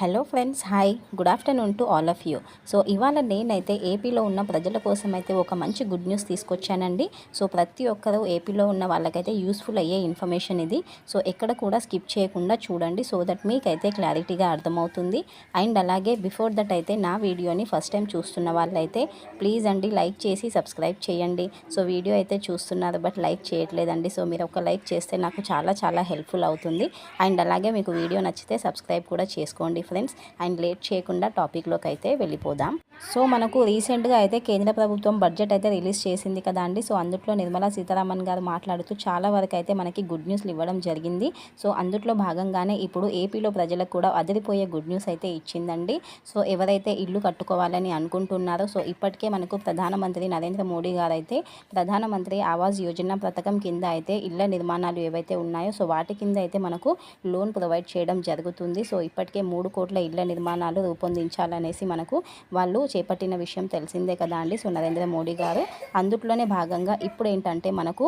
Hello friends hi. Good afternoon to all of you. So ఇవాళ నేనైతే ఏపీలో ఉన్న ప్రజల కోసం అయితే ఒక మంచి గుడ్ న్యూస్ తీసుకొచ్చానండి. సో ప్రతి ఒక్కరూ ఏపీలో ఉన్న వాళ్ళకైతే యూస్ఫుల్ అయ్యే ఇన్ఫర్మేషన్ ఇది. సో ఎక్కడ కూడా స్కిప్ చేయకుండా చూడండి. సో దట్ మీకైతే క్లారిటీగా అర్థమవుతుంది. అండ్ అలాగే బిఫోర్ దట్ అయితే నా వీడియోని ఫస్ట్ టైం చూస్తున్న వాళ్ళైతే ప్లీజ్ అండి లైక్ చేసి సబ్స్క్రైబ్ చేయండి. సో వీడియో అయితే చూస్తున్నారు బట్ లైక్ చేయట్లేదండి. సో మీరు ఒక లైక్ చేస్తే నాకు చాలా చాలా హెల్ప్ఫుల్ అవుతుంది. అండ్ అలాగే మీకు వీడియో నచ్చితే సబ్స్క్రైబ్ కూడా చేసుకోండి. ఫ్రెండ్స్ అండ్ లేట్ చేయకుండా టాపిక్లోకి అయితే వెళ్ళిపోదాం. సో మనకు రీసెంట్గా అయితే కేంద్ర ప్రభుత్వం బడ్జెట్ అయితే రిలీజ్ చేసింది కదా అండి. సో అందులో నిర్మలా సీతారామన్ గారు మాట్లాడుతూ చాలా వరకు అయితే మనకి గుడ్ న్యూస్లు ఇవ్వడం జరిగింది. సో అందులో భాగంగానే ఇప్పుడు ఏపీలో ప్రజలకు కూడా అదిరిపోయే గుడ్ న్యూస్ అయితే ఇచ్చిందండి. సో ఎవరైతే ఇల్లు కట్టుకోవాలని అనుకుంటున్నారో సో ఇప్పటికే మనకు ప్రధానమంత్రి నరేంద్ర మోడీ గారు అయితే ప్రధానమంత్రి ఆవాస్ యోజన పథకం కింద అయితే ఇళ్ళ నిర్మాణాలు ఏవైతే ఉన్నాయో సో వాటి కింద అయితే మనకు లోన్ ప్రొవైడ్ చేయడం జరుగుతుంది. సో ఇప్పటికే మూడు కోట్ల ఇళ్ళ నిర్మాణాలు రూపొందించాలనేసి మనకు వాళ్ళు చేపట్టిన విషయం తెలిసిందే కదా అండి. సో నరేంద్ర మోడీ గారు అందుట్లోనే భాగంగా ఇప్పుడు ఏంటంటే మనకు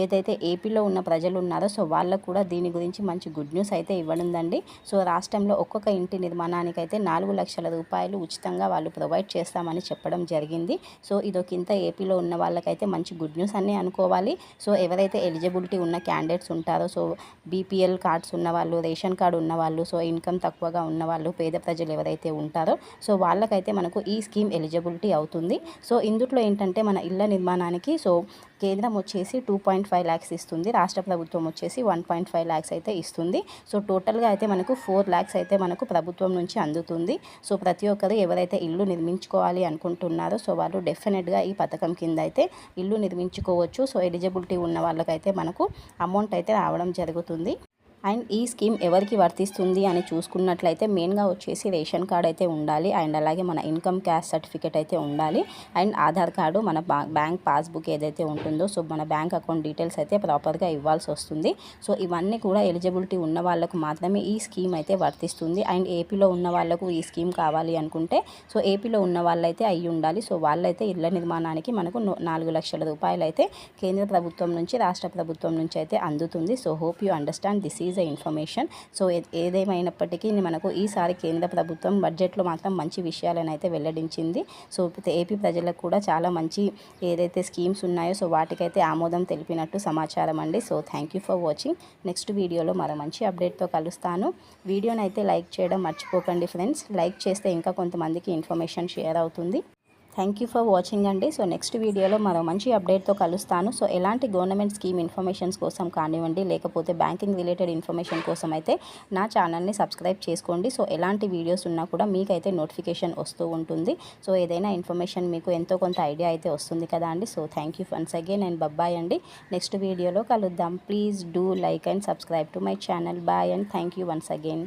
ఏదైతే ఏపీలో ఉన్న ప్రజలు ఉన్నారో సో వాళ్ళకు కూడా దీని గురించి మంచి గుడ్ న్యూస్ అయితే ఇవ్వనుందండి. సో రాష్ట్రంలో ఒక్కొక్క ఇంటి నిర్మాణానికి అయితే నాలుగు లక్షల రూపాయలు ఉచితంగా వాళ్ళు ప్రొవైడ్ చేస్తామని చెప్పడం జరిగింది. సో ఇదొకింత ఏపీలో ఉన్న వాళ్ళకైతే మంచి గుడ్ న్యూస్ అని అనుకోవాలి. సో ఎవరైతే ఎలిజిబిలిటీ ఉన్న క్యాండిడేట్స్ ఉంటారో సో బీపీఎల్ కార్డ్స్ ఉన్నవాళ్ళు రేషన్ కార్డు ఉన్నవాళ్ళు సో ఇన్కమ్ తక్కువగా ఉన్నవాళ్ళు పేద ప్రజలు ఎవరైతే ఉంటారో సో వాళ్ళకైతే మనకు ఈ స్కీమ్ ఎలిజిబిలిటీ అవుతుంది. సో ఇందులో ఏంటంటే మన ఇళ్ళ నిర్మాణానికి సో కేంద్రం వచ్చేసి టూ పాయింట్ ఫైవ్ ల్యాక్స్ ఇస్తుంది. రాష్ట్ర ప్రభుత్వం వచ్చేసి వన్ పాయింట్ ఫైవ్ ల్యాక్స్ అయితే ఇస్తుంది. సో టోటల్గా అయితే మనకు ఫోర్ ల్యాక్స్ అయితే మనకు ప్రభుత్వం నుంచి అందుతుంది. సో ప్రతి ఒక్కరు ఎవరైతే ఇల్లు నిర్మించుకోవాలి అనుకుంటున్నారో సో వాళ్ళు డెఫినెట్గా ఈ పథకం కింద అయితే ఇల్లు నిర్మించుకోవచ్చు. సో ఎలిజిబిలిటీ ఉన్న వాళ్ళకైతే మనకు అమౌంట్ అయితే రావడం జరుగుతుంది. అండ్ ఈ స్కీమ్ ఎవరికి వర్తిస్తుంది అని చూసుకున్నట్లయితే మెయిన్గా వచ్చేసి రేషన్ కార్డ్ అయితే ఉండాలి. అండ్ అలాగే మన ఇన్కమ్ క్యాష్ సర్టిఫికేట్ అయితే ఉండాలి. అండ్ ఆధార్ కార్డు మన బ్యాంక్ పాస్బుక్ ఏదైతే ఉంటుందో సో మన బ్యాంక్ అకౌంట్ డీటెయిల్స్ అయితే ప్రాపర్గా ఇవ్వాల్సి వస్తుంది. సో ఇవన్నీ కూడా ఎలిజిబిలిటీ ఉన్న వాళ్ళకు మాత్రమే ఈ స్కీమ్ అయితే వర్తిస్తుంది. అండ్ ఏపీలో ఉన్న వాళ్ళకు ఈ స్కీమ్ కావాలి అనుకుంటే సో ఏపీలో ఉన్న వాళ్ళైతే అయ్యి ఉండాలి. సో వాళ్ళైతే ఇళ్ళ నిర్మాణానికి మనకు నాలుగు లక్షల రూపాయలు అయితే కేంద్ర ప్రభుత్వం నుంచి రాష్ట్ర ప్రభుత్వం నుంచి అయితే అందుతుంది. So hope you understand this is a information so ఏదేమైనప్పటికీ మనకు ఈసారి కేంద్ర ప్రభుత్వం బడ్జెట్లో మాత్రం మంచి విషయాలను అయితే వెల్లడించింది. సో ఏపీ ప్రజలకు కూడా చాలా మంచి ఏదైతే స్కీమ్స్ ఉన్నాయో సో వాటికైతే ఆమోదం తెలిపినట్టు సమాచారం అండి. So thank you for watching next వీడియోలో మరో మంచి అప్డేట్తో కలుస్తాను. వీడియోనైతే లైక్ చేయడం మర్చిపోకండి ఫ్రెండ్స్ లైక్ చేస్తే ఇంకా కొంతమందికి ఇన్ఫర్మేషన్ షేర్ అవుతుంది. థ్యాంక్ యూ ఫర్ వాచింగ్ అండి. సో నెక్స్ట్ వీడియోలో మరో మంచి అప్డేట్తో కలుస్తాను. సో ఎలాంటి గవర్నమెంట్ స్కీమ్ ఇన్ఫర్మేషన్స్ కోసం కానివ్వండి లేకపోతే బ్యాంకింగ్ రిలేటెడ్ ఇన్ఫర్మేషన్ కోసం అయితే నా ఛానల్ని సబ్స్క్రైబ్ చేసుకోండి. సో ఎలాంటి వీడియోస్ ఉన్నా కూడా మీకైతే నోటిఫికేషన్ వస్తూ ఉంటుంది. సో ఏదైనా ఇన్ఫర్మేషన్ మీకు ఎంతో కొంత ఐడియా అయితే వస్తుంది కదా అండి. So thank you once again and bye bye అండి. నెక్స్ట్ వీడియోలో కలుద్దాం. Please do like and subscribe to my channel bye and thank you once again